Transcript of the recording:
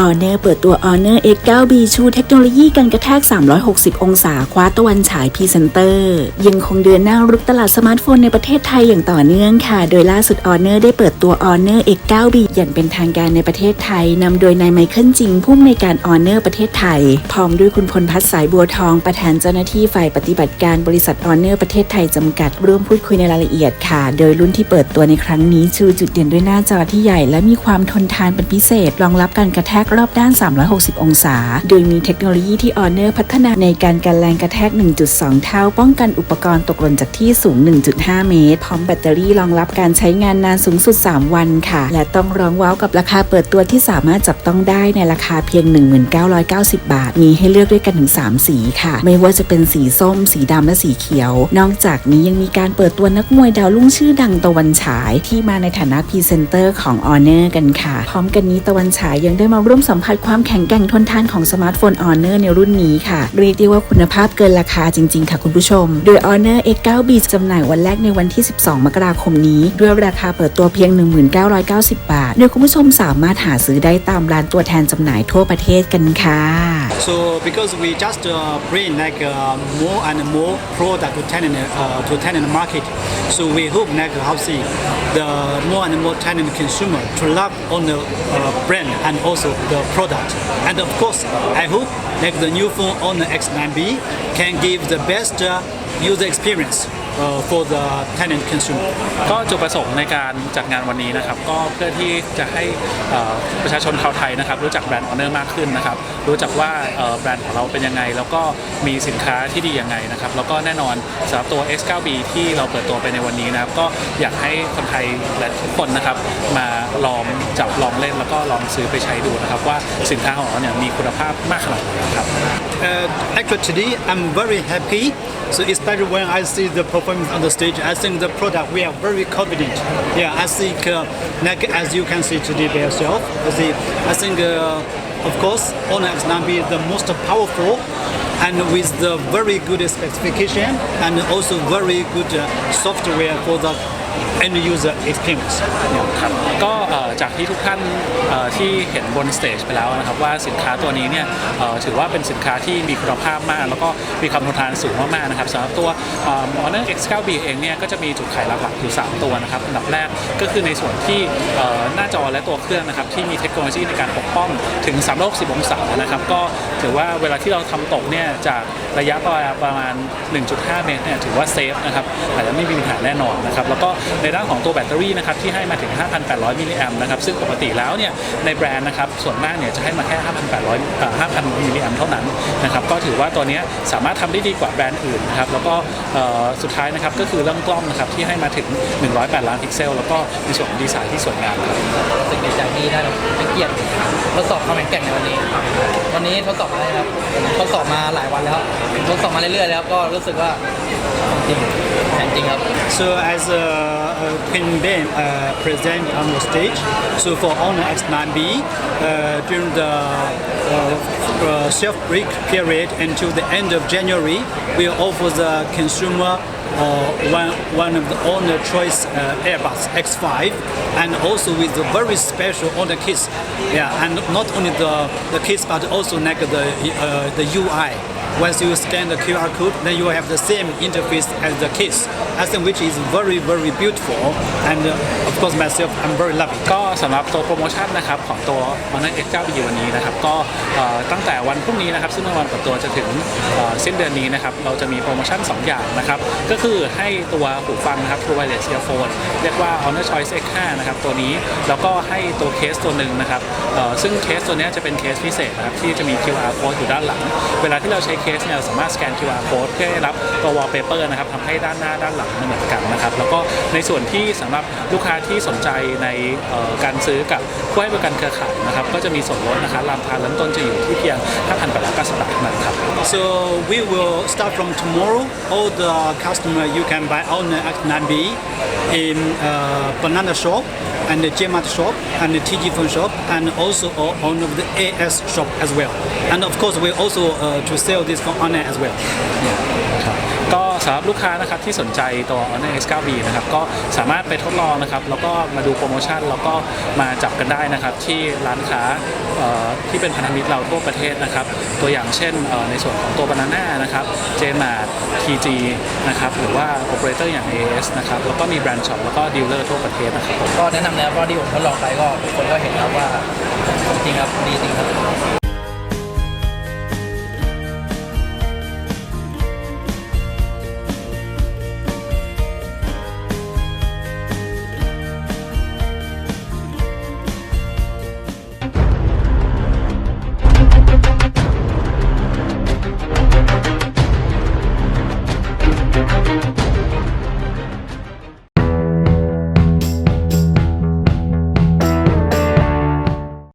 Honor เปิดตัว Honor X9B ชูเทคโนโลยีกันกระแทก 360 องศา คว้าตะวันฉายพรีเซนเตอร์ ยังคงเดือนหน้ารุกตลาดสมาร์ทโฟนในประเทศไทยอย่างต่อเนื่องค่ะ โดยล่าสุด Honor ได้เปิดตัว Honor X9B อย่างเป็นทางการในประเทศไทย นำโดยนายไมเคิลจิงผู้อำนวยการ Honor ประเทศไทย พร้อมด้วยคุณพลพัฒน์สายบัวทอง ประธานเจ้าหน้าที่ฝ่ายปฏิบัติการบริษัท Honor ประเทศไทยจำกัด ร่วมพูดคุยในรายละเอียดค่ะ โดยรุ่นที่เปิดตัวในครั้งนี้ชูจุดเด่นด้วยหน้าจอที่ใหญ่ และมีความทนทานเป็นพิเศษ รองรับการกระแทกรอบด้าน 360 องศา โดยมีเทคโนโลยีที่ Honor พัฒนาในการกันแรงกระแทก 1.2 เท่า ป้องกันอุปกรณ์ตกหล่นจากที่สูง 1.5 เมตร พร้อมแบตเตอรี่รองรับการใช้งานนานสูงสุด 3 วันค่ะ และต้องร้องว้าวกับราคาเปิดตัวที่สามารถจับต้องได้ในราคาเพียง 1990 บาท มีให้เลือกด้วยกันถึง 3 สีค่ะ ไม่ว่าจะเป็นสีส้ม สีดำและสีเขียว นอกจากนี้ยังมีการเปิดตัวนักมวยดาวรุ่งชื่อดังตะวันฉายที่มาในฐานะพรีเซนเตอร์ของ Honor กันค่ะ พร้อมกันนี้ตะวันฉายยังได้มาร่วมวมสัมผัสความแข็งแกร่งทนทานของสมาร์ทโฟน Honor ในรุ่นนี้ค่ะ เรียกได้ว่าคุณภาพเกินราคาจริง ๆ ค่ะคุณผู้ชม โดย Honor X9B จะจำหน่ายวันแรกในวันที่ 12 มกราคมนี้ ด้วยราคาเปิดตัวเพียง 1990 บาท โดยคุณผู้ชมสามารถหาซื้อได้ตามร้านตัวแทนจำหน่ายทั่วประเทศกันค่ะ So because we just uh, bring like uh, more and more product to tenant uh, to tenant market, so we hope like how see the more and more tenant consumer to love on the uh, brand and also the product. And of course, I hope like the new phone on the X9B can give the best uh, user experience for the tenant consumer. ก็จุดประสงค์ในการจัดงานวันนี้นะครับ ก็เพื่อที่จะให้เอ่อประชาชนชาวไทยนะครับ รู้จักแบรนด์ออเนอร์มากขึ้นนะครับ รู้จักว่าเอ่อแบรนด์ของเราเป็นยังไง แล้วก็มีสินค้าที่ดียังไงนะครับ แล้วก็แน่นอนสำหรับตัว X9B ที่เราเปิดตัวไปในวันนี้นะครับ ก็อยากให้คนไทยและทุกคนนะครับ มาลองจับลองเล่นแล้วก็ลองซื้อไปใช้ดูนะครับ ว่าสินค้าของเราเนี่ยมีคุณภาพมากขนาดไหนครับ Uh, actually, today I'm very happy. So especially when I see the performance on the stage, I think the product we are very confident. Yeah, I think uh, like as you can see today by yourself, I see. I think uh, of course Honor X9B is the most powerful and with the very good specification and also very good uh, software for the end user experience. ครับก็จากที่ทุกท่านที่เห็นบนสเตจไปแล้วนะครับว่าสินค้าตัวนี้เนี่ยถือว่าเป็นสินค้าที่มีคุณภาพมาก แล้วก็มีความทนทานสูงมากๆนะครับสำหรับตัว Honor X9B เองเนี่ยก็จะมีจุดขายหลักๆอยู่ 3 ตัวนะครับอันดับแรกก็คือในส่วนที่หน้าจอและตัวเครื่องนะครับที่มีเทคโนโลยีในการปกป้องถึง360องศานะครับก็ถือว่าเวลาที่เราทำตกเนี่ยจากระยะประมาณ 1.5 เมตรเนี่ยถือว่าเซฟนะครับอาจจะไม่มีปัญหาแน่นอนนะครับแล้วก็ในด้านของตัวแบตเตอรี่นะครับที่ให้มาถึง 5,800 มิลลิแอมป์นะครับซึ่งปกติแล้วเนี่ยในแบรนด์นะครับส่วนมากเนี่ยจะให้มาแค่ 5,800เอ่อ5,000 มิลลิแอมป์เท่านั้นนะครับก็ถือว่าตัวเนี้ยสามารถทำได้ดีกว่าแบรนด์อื่นนะครับแล้วก็เอ่อสุดท้ายนะครับก็คือเรื่องกล้องนะครับที่ให้มาถึง 108 ล้านพิกเซล แล้วก็ในส่วนของดีไซน์ที่สวยงามครับ รู้สึกดีใจที่ได้เป็นเกียรติทดสอบความแข็งแกร่งในวันนี้ วันนี้ทดสอบอะไรครับทดสอบมาหลายวันแล้ว ทดสอบมาเรื่อยๆแล้วก็รู้สึกว่าจริง ending up. So as a, a Queen uh, present on the stage, so for Honor X9B, uh, during the uh, uh self-break period until the end of January, we offer the consumer uh, one, one of the owner choice uh, Airbus X5 and also with the very special owner case. Yeah, and not only the, the kits but also like the, uh, the UI. Once you scan the QR code, then you will have the same interface as the case. I think which is very, very beautiful. And uh, of course, myself, I'm very lucky. ก็สำหรับตัวโปรโมชั่นนะครับของตัว Honor X9B วันนี้นะครับก็เอ่อตั้งแต่วันพรุ่งนี้นะครับซึ่งเป็นวันเปิดตัวจะถึงเอ่อสิ้นเดือนนี้นะครับเราจะมีโปรโมชั่น 2 อย่างนะครับก็คือให้ตัวหูฟังนะครับ True Wireless Earphone เรียกว่า Honor Choice X5 นะครับตัวนี้แล้วก็ให้ตัวเคสตัวหนึ่งนะครับเอ่อซึ่งเคสตัวเนี้ยจะเป็นเคสพิเศษนะครับที่จะมี QR code อยู่ด้านหลัง เวลาที่เราใช้เคสเนี่ยเราสามารถสแกน QR code เพื่อให้รับตัว wallpaper นะครับทำให้ด้านหน้าด้านหลังมันเหมือนกันนะครับ แล้วก็ในส่วนที่สำหรับลูกค้าที่สนใจในเอ่อการซื้อกับผู้ให้บริการเครือข่ายนะครับก็จะมีส่วนลดนะครับราคาเริ่มต้นจะอยู่ที่เพียง5,890บาทเท่านั้นครับ So we will start from tomorrow. All the customer you can buy Honor X9B in uh, Banana Shop and the Gmart Shop and the TG Phone Shop and also on of the AS Shop as well. And of course, we also uh, to sell this for Honor as well. ครับก็ สำหรับลูกค้านะครับที่สนใจตัว Honor X9B นะครับก็สามารถไปทดลองนะครับแล้วก็มาดูโปรโมชั่นแล้วก็มาจับกันได้นะครับที่ร้านค้าที่เป็นพันธมิตรเราทั่วประเทศนะครับตัวอย่างเช่นในส่วนของตัว Banana นะครับ JMart TG นะครับหรือว่า Operator อย่าง AS นะครับแล้วก็มีแบรนด์ช็อปแล้วก็ดีลเลอร์ทั่วประเทศนะครับผมก็แนะนำแล้วเพราะที่ผมทดลองไปก็ทุกคนก็เห็นแล้วว่าจริงครับดีจริงครับ